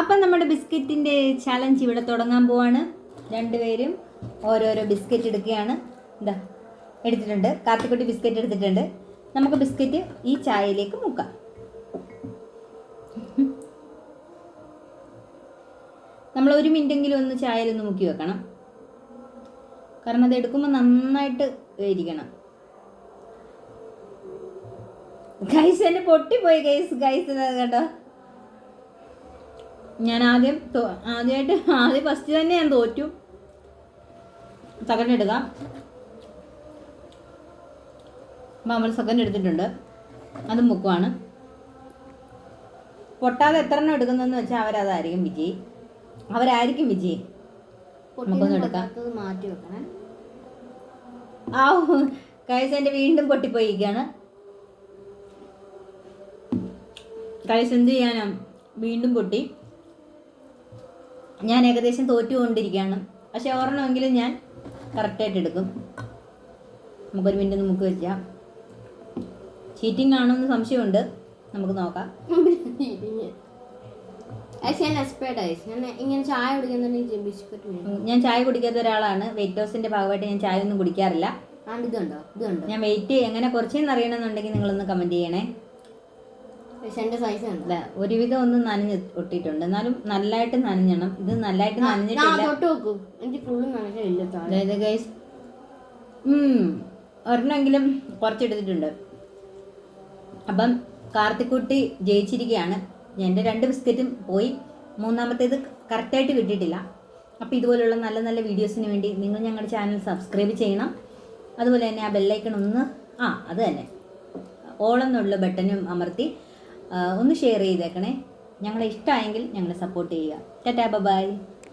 അപ്പം നമ്മുടെ ബിസ്ക്കറ്റിന്റെ ചലഞ്ച് ഇവിടെ തുടങ്ങാൻ പോവാണ്. രണ്ടുപേരും ഓരോരോ ബിസ്ക്കറ്റ് എടുക്കുകയാണ്. എന്താ എടുത്തിട്ടുണ്ട്. കാത്തിക്കുട്ടി ബിസ്ക്കറ്റ് എടുത്തിട്ടുണ്ട്. നമുക്ക് ബിസ്ക്കറ്റ് ഈ ചായയിലേക്ക് മുക്കാം. നമ്മൾ ഒരു മിനിറ്റെങ്കിലും ഒന്ന് ചായയിലൊന്ന് മുക്കി വെക്കണം. കാരണം അത് എടുക്കുമ്പോൾ നന്നായിട്ട് ഇരിക്കണം ഗൈസ് എന്നെ പൊട്ടിപ്പോയി. ഗൈസ് ഗൈസ് കേട്ടോ ഞാൻ ആദ്യം ആദ്യമായിട്ട് ആദ്യം ഫസ്റ്റ് തന്നെ ഞാൻ തോറ്റു. സെക്കൻഡ് എടുക്കാം. അപ്പം നമ്മൾ സെക്കൻഡ് എടുത്തിട്ടുണ്ട്. അത് മുക്കുവാണ്. പൊട്ടാതെ എത്ര എണ്ണം എടുക്കുന്നതെന്ന് വെച്ചാൽ അവരതായിരിക്കും വിജയി. അവരായിരിക്കും വിജയി. നമുക്കൊന്ന് എടുക്കാം. മാറ്റി വെക്കണേ. ആ കൈസ് എന്റെ വീണ്ടും പൊട്ടിപ്പോയിരിക്കുകയാണ് കൈസ് എന്ത് ചെയ്യാനാ? വീണ്ടും പൊട്ടി. ഞാൻ ഏകദേശം തോറ്റുകൊണ്ടിരിക്കുകയാണ്. പക്ഷെ ഓർണമെങ്കിലും ഞാൻ കറക്റ്റായിട്ട് എടുക്കും. നമുക്കൊരു മിനിറ്റ് നമുക്ക് വെച്ചാൽ ചീറ്റിംഗ് ആണോ എന്ന് സംശയമുണ്ട്. നമുക്ക് നോക്കാം. ഇങ്ങനെ ചായ കുടിക്കുന്നുണ്ടെങ്കിൽ ഞാൻ ചായ കുടിക്കാത്ത ഒരാളാണ്. വെയിറ്റ് ലോസിന്റെ ഭാഗമായിട്ട് ഞാൻ ചായ ഒന്നും കുടിക്കാറില്ല. ആണ്ട് ഇതുണ്ടോ? ഇതുണ്ടോ? ഞാൻ വെയിറ്റ് എങ്ങനെ കുറച്ചെന്ന് അറിയണമെന്നുണ്ടെങ്കിൽ നിങ്ങളൊന്ന് കമന്റ് ചെയ്യണേ. സൈസ് അല്ല ഒരുവിധം ഒന്ന് നനഞ്ഞ് ഒട്ടിട്ടുണ്ട് എന്നാലും നല്ലതായിട്ട് നനഞ്ഞണം. ഇത് നല്ലതായിട്ട് നനഞ്ഞിട്ടില്ല. എനിക്ക് ഫുള്ള് അതായത് ഗൈസ് ഒരെണ്ണമെങ്കിലും കുറച്ചെടുത്തിട്ടുണ്ട് അപ്പം കാർത്തിക്കുട്ടി ജയിച്ചിരിക്കുകയാണ്. എന്റെ രണ്ട് ബിസ്ക്കറ്റും പോയി. മൂന്നാമത്തേത് കറക്റ്റായിട്ട് കിട്ടിയിട്ടില്ല. അപ്പോൾ ഇതുപോലുള്ള നല്ല നല്ല വീഡിയോസിന് വേണ്ടി നിങ്ങൾ ഞങ്ങളുടെ ചാനൽ സബ്സ്ക്രൈബ് ചെയ്യണം. അതുപോലെ തന്നെ ആ ബെല്ലൈക്കൺ ഒന്ന് ആ അത് തന്നെ. ഓളെന്നുള്ള ബട്ടനും അമർത്തി. ഒന്ന് ഷെയർ ചെയ്തേക്കണേ. ഞങ്ങളെ ഇഷ്ടമായെങ്കിൽ ഞങ്ങളെ സപ്പോർട്ട് ചെയ്യുക. Tata bye